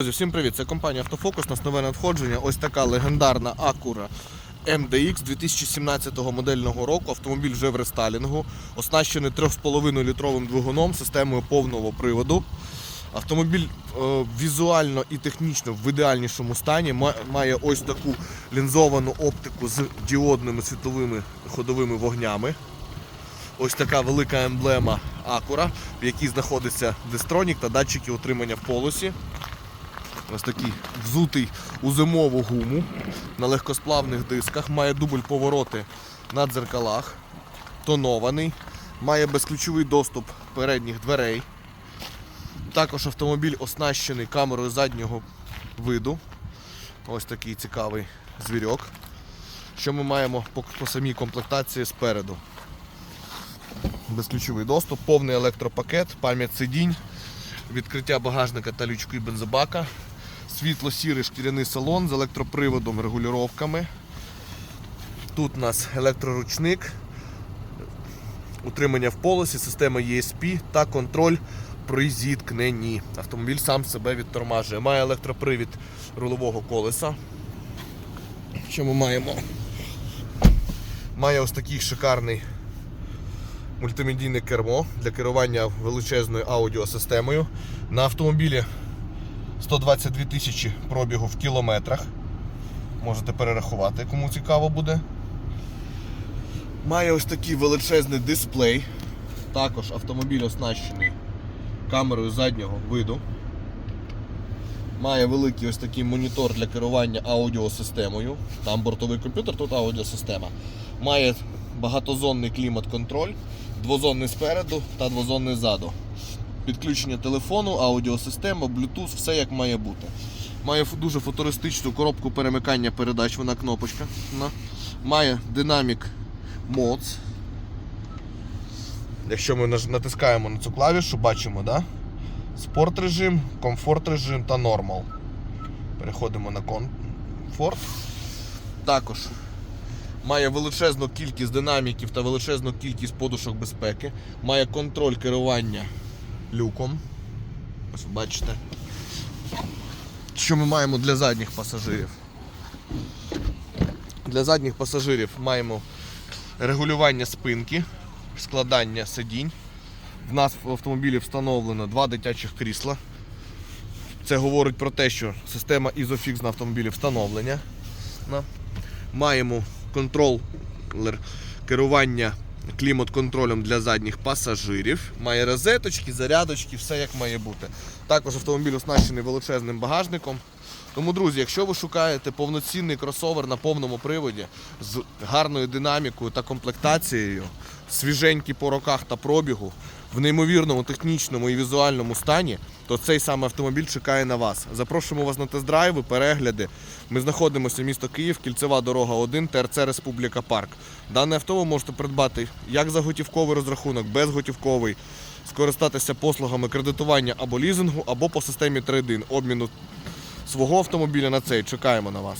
Друзі, всім привіт! Це компанія Автофокус. Нас нове надходження. Ось така легендарна Acura MDX 2017 модельного року. Автомобіль вже в рестайлінгу, оснащений 3,5 літровим двигуном, системою повного приводу. Автомобіль е, візуально і технічно в ідеальнішому стані. Має ось таку лінзовану оптику з діодними світловими ходовими вогнями. Ось така велика емблема Acura, в якій знаходиться дистронік та датчики утримання в полосі. Ось такий взутий у зимову гуму на легкосплавних дисках, має дубль повороти на дзеркалах, тонований, має безключовий доступ передніх дверей. Також автомобіль оснащений камерою заднього виду. Ось такий цікавий звірок. Що ми маємо по, по самій комплектації спереду? Безключовий доступ, повний електропакет, пам'ять сидінь, відкриття багажника та лючки бензобака, світло-сірий шкіряний салон з електроприводом, регулювання. Тут у нас електроручник, утримання в полосі, система ESP та контроль при зіткненні. Автомобіль сам себе відтормажує. Має електропривід рулового колеса. Що ми маємо? Має ось такий шикарний мультимедійне кермо для керування величезною аудіосистемою. На автомобілі 122 тисячі пробігу в кілометрах. Можете перерахувати, кому цікаво буде. Має ось такий величезний дисплей. Також автомобіль оснащений камерою заднього виду. Має великий ось такий монітор для керування аудіосистемою. Там бортовий комп'ютер, тут аудіосистема. Має багатозонний клімат-контроль, двозонний спереду та двозонний ззаду. Підключення телефону, аудіосистема, Bluetooth, все як має бути. Має дуже футуристичну коробку перемикання передач, вона кнопочка. На. Має динамік Mods. Якщо ми натискаємо на цю клавішу, бачимо, да? спорт режим, комфорт режим та нормал. Переходимо на комфорт. Також має величезну кількість динаміків та величезну кількість подушок безпеки. Має контроль керування люком. Ось ви бачите. Що ми маємо для задніх пасажирів? Для задніх пасажирів маємо регулювання спинки, складання сидінь. В нас в автомобілі встановлено два дитячих крісла. Це говорить про те, що система Isofix на автомобілі встановлення. Маємо контролер керування клімат-контролем для задніх пасажирів. Має розеточки, зарядочки, все як має бути. Також автомобіль оснащений величезним багажником. Тому, друзі, якщо ви шукаєте повноцінний кросовер на повному приводі з гарною динамікою та комплектацією, свіженький по роках та пробігу, в неймовірному технічному і візуальному стані, то цей саме автомобіль чекає на вас. Запрошуємо вас на тест-драйви, перегляди. Ми знаходимося місто Київ, кільцева дорога 1, ТРЦ Республіка Парк. Дане авто ви можете придбати як за готівковий розрахунок, безготівковий, скористатися послугами кредитування або лізингу, або по системі трейдин обміну свого автомобіля на цей. Чекаємо на вас.